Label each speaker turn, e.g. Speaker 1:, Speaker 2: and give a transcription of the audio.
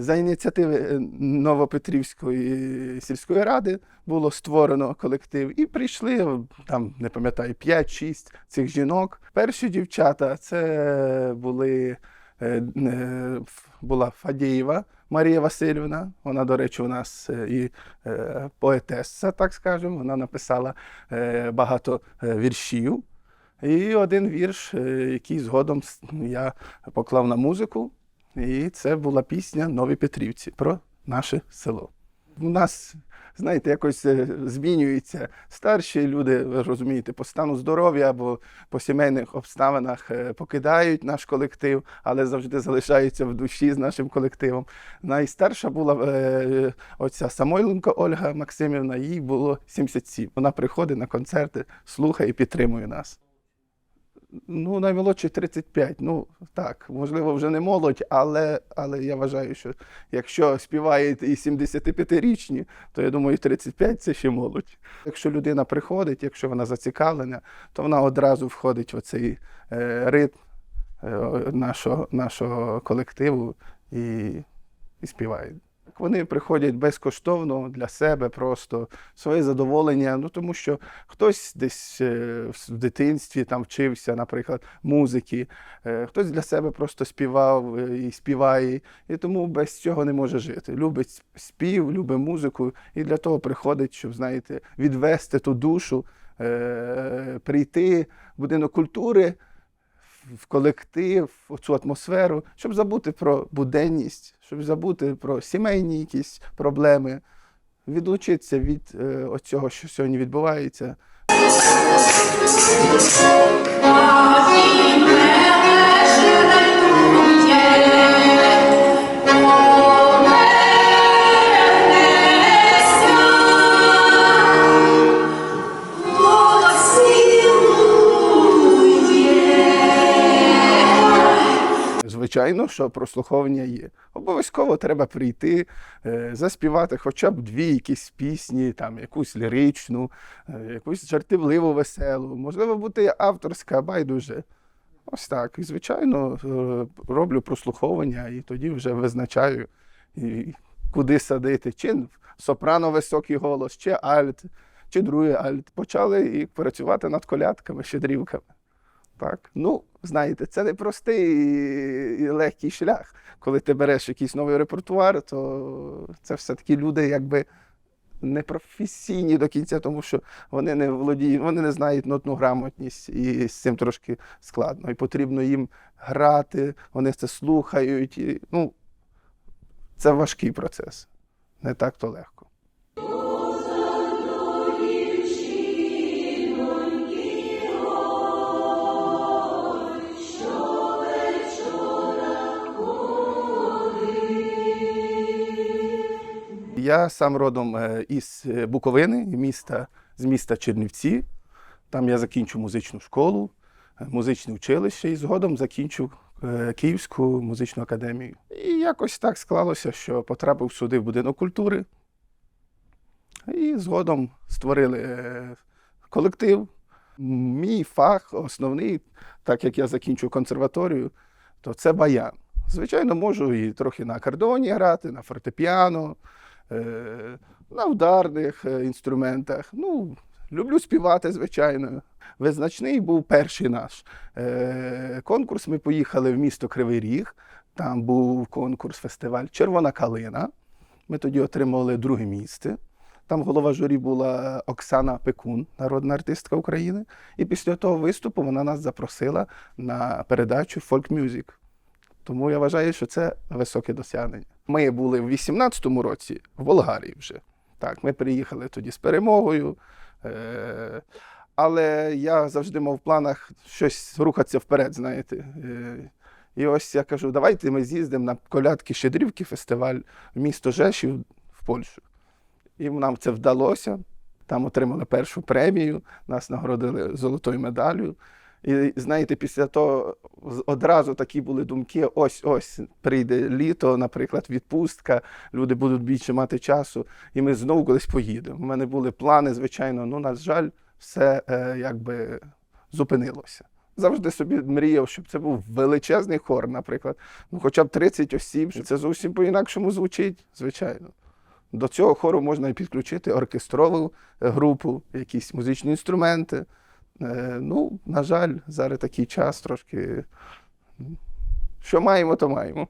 Speaker 1: За ініціативи е, Новопетрівської сільської ради було створено колектив, і прийшли там, не пам'ятаю, 5-6 цих жінок. Перші дівчата це були е, е, була Фадієва Марія Васильівна. Вона, до речі, у нас е, і е, поетеса, так скажемо. Вона написала е, багато е, віршів. І один вірш, е, який згодом я поклав на музику. І це була пісня Нові Петрівці про наше село. У нас, знаєте, якось е, змінюються старші люди, ви розумієте, по стану здоров'я або по сімейних обставинах е, покидають наш колектив, але завжди залишаються в душі з нашим колективом. Найстарша була е, оця Самойленко Ольга Максимівна, їй було 77. Вона приходить на концерти, слухає і підтримує нас. Ну, наймолодший 35. Ну так, можливо, вже не молодь, але, але я вважаю, що якщо співають і 75-річні, то я думаю, 35 це ще молодь. Якщо людина приходить, якщо вона зацікавлена, то вона одразу входить в оцей е, ритм е, нашого, нашого колективу і, і співає. Вони приходять безкоштовно для себе, просто своє задоволення. Ну тому що хтось десь е, в дитинстві там вчився, наприклад, музики, е, хтось для себе просто співав е, і співає, і тому без цього не може жити. Любить спів, любить музику, і для того приходить, щоб знаєте, відвести ту душу, прийти в будинок культури в колектив, в цю атмосферу, щоб забути про буденність, щоб забути про сімейні якісь проблеми, відлучитися від е, оцього, що сьогодні відбувається. Звичайно, що прослуховування є. Обов'язково треба прийти, е, заспівати хоча б дві якісь пісні, там якусь ліричну, е, якусь жартівливу, веселу, можливо, бути авторська, байдуже. Ось так. І, звичайно, е, роблю прослуховування і тоді вже визначаю, куди садити. Чи сопрано високий голос, чи альт, чи другий альт. Почали і працювати над колядками, щедрівками. Так, ну знаєте, це не простий і легкий шлях. Коли ти береш якийсь новий репертуар, то це все-таки люди якби не професійні до кінця, тому що вони не володіють, вони не знають нотну грамотність, і з цим трошки складно. І потрібно їм грати, вони це слухають. І, ну, це важкий процес, не так то легко. Я сам родом е, із е, Буковини, міста, з міста Чернівці. Там я закінчив музичну школу, е, музичне училище і згодом закінчив е, Київську музичну академію. І якось так склалося, що потрапив сюди в будинок культури. І згодом створили колектив. Мій фах основний, так як я закінчив консерваторію, то це баян. Звичайно, можу і трохи на акордеоні грати, на фортепіано, на ударних е, інструментах. Ну, люблю співати, звичайно. Визначний був перший наш е, конкурс. Ми поїхали в місто Кривий Ріг. Там був конкурс, фестиваль Червона калина. Ми тоді отримали друге місце. Там голова журі була Оксана Пекун, народна артистка України. І після того виступу вона нас запросила на передачу Folk Music. Тому я вважаю, що це високе досягнення. Ми були в 18-му році в Болгарії вже. Так, ми приїхали тоді з перемогою. Е- але я завжди мав в планах щось рухатися вперед, знаєте. Е- і ось я кажу, давайте ми з'їздимо на колядки Щедрівки фестиваль в місто Жешів в Польщу. І нам це вдалося. Там отримали першу премію, нас нагородили золотою медаллю. І знаєте, після того одразу такі були думки: ось-ось прийде літо, наприклад, відпустка, люди будуть більше мати часу, і ми знову колись поїдемо. У мене були плани, звичайно, ну, на жаль, все е, якби зупинилося. Завжди собі мріяв, щоб це був величезний хор, наприклад, ну хоча б 30 осіб, що це зовсім по-інакшому звучить, звичайно. До цього хору можна і підключити оркестрову е, групу, якісь музичні інструменти. Е, ну, на жаль, зараз такий час трошки. Що маємо, то маємо.